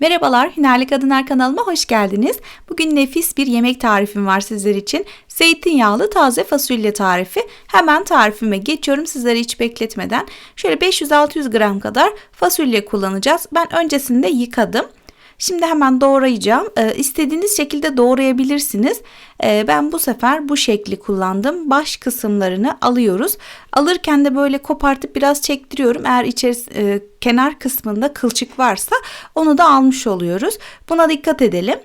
Merhabalar, Hünerli Kadınlar kanalıma hoş geldiniz. Bugün nefis bir yemek tarifim var sizler için. Zeytinyağlı taze fasulye tarifi. Hemen tarifime geçiyorum sizleri hiç bekletmeden. Şöyle 500-600 gram kadar fasulye kullanacağız. Ben öncesinde yıkadım. Şimdi hemen doğrayacağım. Ee, istediğiniz şekilde doğrayabilirsiniz. Ee, ben bu sefer bu şekli kullandım. Baş kısımlarını alıyoruz. Alırken de böyle kopartıp biraz çektiriyorum. Eğer içerisi e, kenar kısmında kılçık varsa onu da almış oluyoruz. Buna dikkat edelim.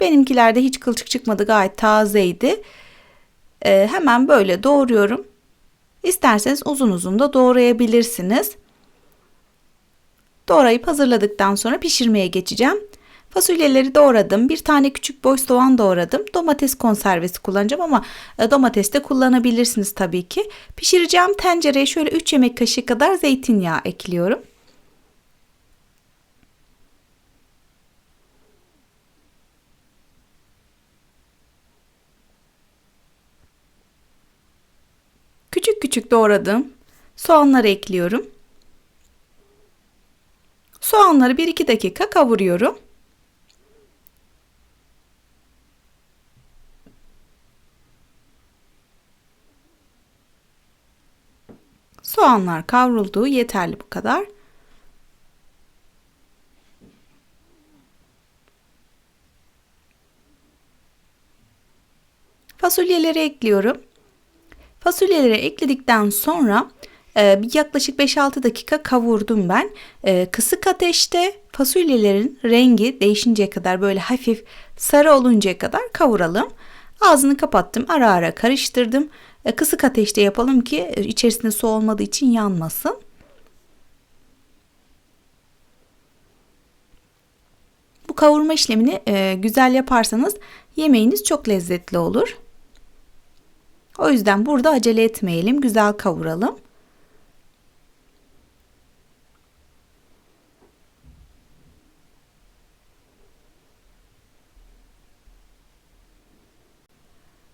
Benimkilerde hiç kılçık çıkmadı. Gayet tazeydi. Ee, hemen böyle doğruyorum. İsterseniz uzun uzun da doğrayabilirsiniz. Doğrayıp hazırladıktan sonra pişirmeye geçeceğim. Fasulyeleri doğradım. Bir tane küçük boy soğan doğradım. Domates konservesi kullanacağım ama e, domates de kullanabilirsiniz tabii ki. Pişireceğim tencereye şöyle 3 yemek kaşığı kadar zeytinyağı ekliyorum. Küçük küçük doğradım. Soğanları ekliyorum. Soğanları 1-2 dakika kavuruyorum. Soğanlar kavruldu. Yeterli bu kadar. Fasulyeleri ekliyorum. Fasulyeleri ekledikten sonra ee, yaklaşık 5-6 dakika kavurdum ben. Ee, kısık ateşte fasulyelerin rengi değişinceye kadar böyle hafif sarı oluncaya kadar kavuralım. Ağzını kapattım ara ara karıştırdım. Ee, kısık ateşte yapalım ki içerisinde su olmadığı için yanmasın. Bu kavurma işlemini e, güzel yaparsanız yemeğiniz çok lezzetli olur. O yüzden burada acele etmeyelim, güzel kavuralım.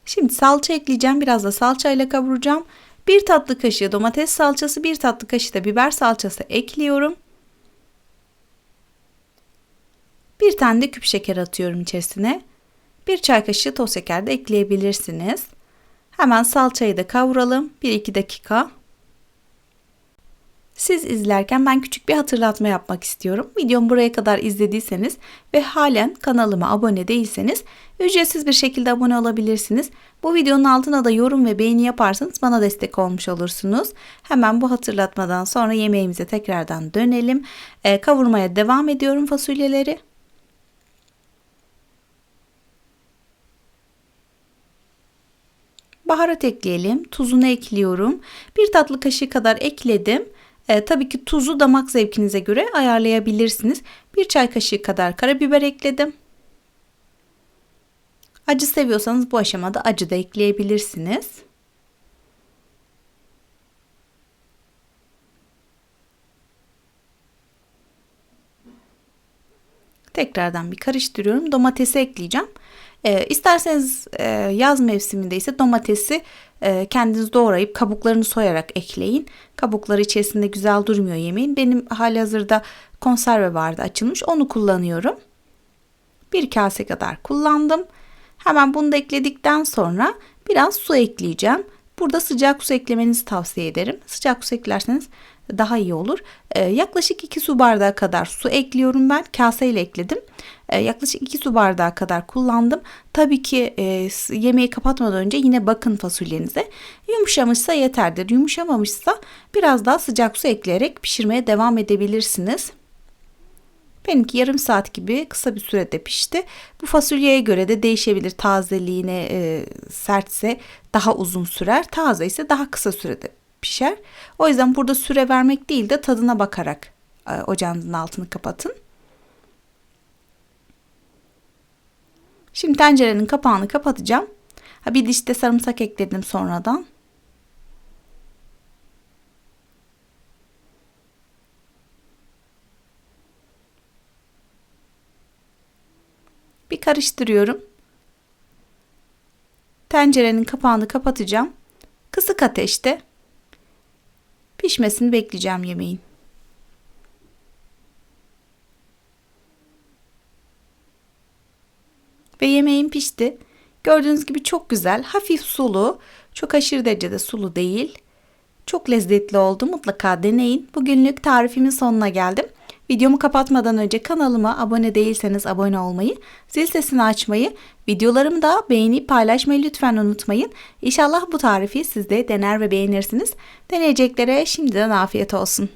Şimdi salça ekleyeceğim. Biraz da salçayla kavuracağım. Bir tatlı kaşığı domates salçası, bir tatlı kaşığı da biber salçası ekliyorum. Bir tane de küp şeker atıyorum içerisine. Bir çay kaşığı toz şeker de ekleyebilirsiniz. Hemen salçayı da kavuralım. 1-2 dakika. Siz izlerken ben küçük bir hatırlatma yapmak istiyorum. Videomu buraya kadar izlediyseniz ve halen kanalıma abone değilseniz ücretsiz bir şekilde abone olabilirsiniz. Bu videonun altına da yorum ve beğeni yaparsanız bana destek olmuş olursunuz. Hemen bu hatırlatmadan sonra yemeğimize tekrardan dönelim. Ee, kavurmaya devam ediyorum fasulyeleri. Baharat ekleyelim. Tuzunu ekliyorum. Bir tatlı kaşığı kadar ekledim. E, tabii ki tuzu damak zevkinize göre ayarlayabilirsiniz. Bir çay kaşığı kadar karabiber ekledim. Acı seviyorsanız bu aşamada acı da ekleyebilirsiniz. Tekrardan bir karıştırıyorum. Domatesi ekleyeceğim. E, isterseniz e, yaz mevsiminde ise domatesi e, kendiniz doğrayıp kabuklarını soyarak ekleyin. Kabukları içerisinde güzel durmuyor yemeğin. Benim hali hazırda konserve vardı açılmış. Onu kullanıyorum. Bir kase kadar kullandım. Hemen bunu da ekledikten sonra biraz su ekleyeceğim. Burada sıcak su eklemenizi tavsiye ederim. Sıcak su eklerseniz daha iyi olur. Ee, yaklaşık 2 su bardağı kadar su ekliyorum ben. Kaseyle ekledim. Ee, yaklaşık 2 su bardağı kadar kullandım. Tabii ki e, yemeği kapatmadan önce yine bakın fasulyenize. Yumuşamışsa yeterdir. Yumuşamamışsa biraz daha sıcak su ekleyerek pişirmeye devam edebilirsiniz. Benimki yarım saat gibi kısa bir sürede pişti. Bu fasulyeye göre de değişebilir. Tazeliğine e, sertse daha uzun sürer. Taze ise daha kısa sürede pişer. O yüzden burada süre vermek değil de tadına bakarak e, ocağınızın altını kapatın. Şimdi tencerenin kapağını kapatacağım. Ha, bir dişte sarımsak ekledim sonradan. Bir karıştırıyorum. Tencerenin kapağını kapatacağım. Kısık ateşte Pişmesini bekleyeceğim yemeğin. Ve yemeğim pişti. Gördüğünüz gibi çok güzel, hafif sulu, çok aşırı derecede sulu değil. Çok lezzetli oldu. Mutlaka deneyin. Bugünlük tarifimin sonuna geldim. Videomu kapatmadan önce kanalıma abone değilseniz abone olmayı, zil sesini açmayı, videolarımı da beğenip paylaşmayı lütfen unutmayın. İnşallah bu tarifi siz de dener ve beğenirsiniz. Deneyeceklere şimdiden afiyet olsun.